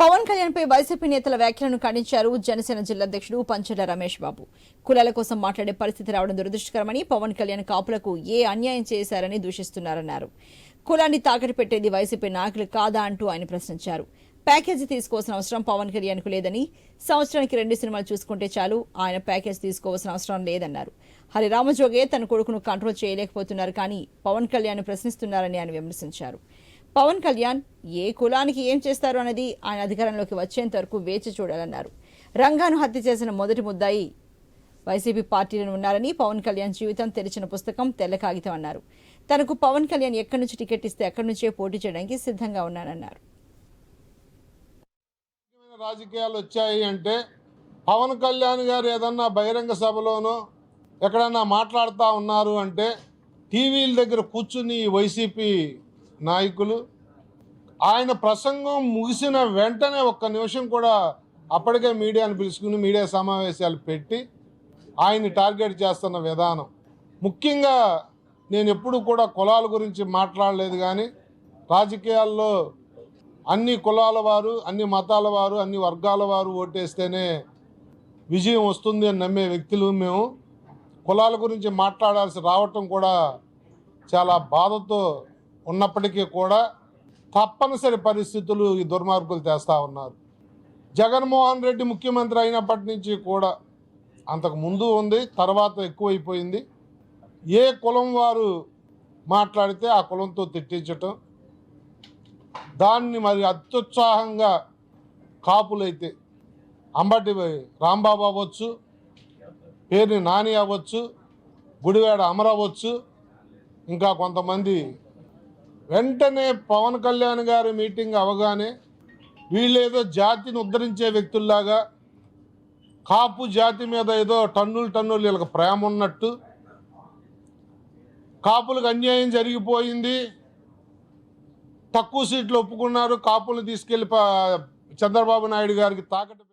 పవన్ కళ్యాణ్ పై YCP నేతల వ్యాఖ్యలను ఖండించారు జనసేన జిల్లా అధ్యక్షుడు పంచెల రమేష్ బాబు. కులాల కోసం మాట్లాడే పరిస్థితి రావడం దురదృష్టకరమని పవన్ కళ్యాణ్ కాపులకు ఏ అన్యాయం చేశారని దూషిస్తున్నారన్నారు. కులాన్ని తాకట్టు పెట్టేది వైసీపీ నాయకులు కాదా అంటూ ఆయన ప్రశ్నించారు. ప్యాకేజీ తీసుకోవాల్సిన అవసరం పవన్ కళ్యాణ్కు లేదని సంవత్సరానికి రెండు సినిమాలు చూసుకుంటే చాలు ఆయన ప్యాకేజ్ తీసుకోవాల్సిన అవసరం లేదన్నారు. హరిరామజోగే తన కొడుకును కంట్రోల్ చేయలేకపోతున్నారు కానీ పవన్ కళ్యాణ్ ప్రశ్నిస్తున్నారని ఆయన విమర్శించారు. పవన్ కళ్యాణ్ ఏ కులానికి ఏం చేస్తారు అనేది ఆయన అధికారంలోకి వచ్చేంత వరకు వేచి చూడాలన్నారు. రంగాను హత్య చేసిన మొదటి ముద్దాయి వైసీపీ పార్టీలను ఉన్నారని పవన్ కళ్యాణ్ జీవితం తెరిచిన పుస్తకం తెల్ల కాగితం అన్నారు. తనకు పవన్ కళ్యాణ్ ఎక్కడి నుంచి టికెట్ ఇస్తే అక్కడి నుంచే పోటీ చేయడానికి సిద్ధంగా ఉన్నానన్నారు. రాజకీయాలు వచ్చాయి అంటే పవన్ కళ్యాణ్ గారు ఏదన్నా బహిరంగ సభలోనో ఎక్కడన్నా మాట్లాడుతూ ఉన్నారు అంటే టీవీల దగ్గర కూర్చుని వైసీపీ నాయకులు. ఆయన ప్రసంగం ముగిసిన వెంటనే ఒక్క నిమిషం కూడా అప్పటికే మీడియాను పిలుచుకుని మీడియా సమావేశాలు పెట్టి ఆయన్ని టార్గెట్ చేస్తున్న విధానం. ముఖ్యంగా నేను ఎప్పుడు కూడా కులాల గురించి మాట్లాడలేదు కానీ రాజకీయాల్లో అన్ని కులాల వారు అన్ని మతాల వారు అన్ని వర్గాల వారు ఓటేస్తేనే విజయం వస్తుంది అని నమ్మే వ్యక్తులు మేము. కులాల గురించి మాట్లాడాల్సి రావటం కూడా చాలా బాధతో ఉన్నప్పటికీ కూడా తప్పనిసరి పరిస్థితులు ఈ దుర్మార్గులు తెస్తా ఉన్నారు. జగన్మోహన్ రెడ్డి ముఖ్యమంత్రి అయినప్పటి నుంచి కూడా అంతకు ముందు ఉంది తర్వాత ఎక్కువైపోయింది. ఏ కులం వారు మాట్లాడితే ఆ కులంతో తిట్టించటం దాన్ని మరి అత్యుత్సాహంగా కాపులైతే అంబటి రాంబాబు అవ్వచ్చు పేరుని నాని అవ్వచ్చు గుడివాడ అమర్ అవ్వచ్చు ఇంకా కొంతమంది వెంటనే పవన్ కళ్యాణ్ గారి మీటింగ్ అవగానే వీళ్ళేదో జాతిని ఉద్ధరించే వ్యక్తుల్లాగా కాపు జాతి మీద ఏదో టన్నులు టన్నులు వీళ్ళకి ప్రేమ ఉన్నట్టు కాపులకు అన్యాయం జరిగిపోయింది తక్కువ సీట్లు ఒప్పుకున్నారు కాపులు తీసుకెళ్ళి చంద్రబాబు నాయుడు గారికి తాకట్టు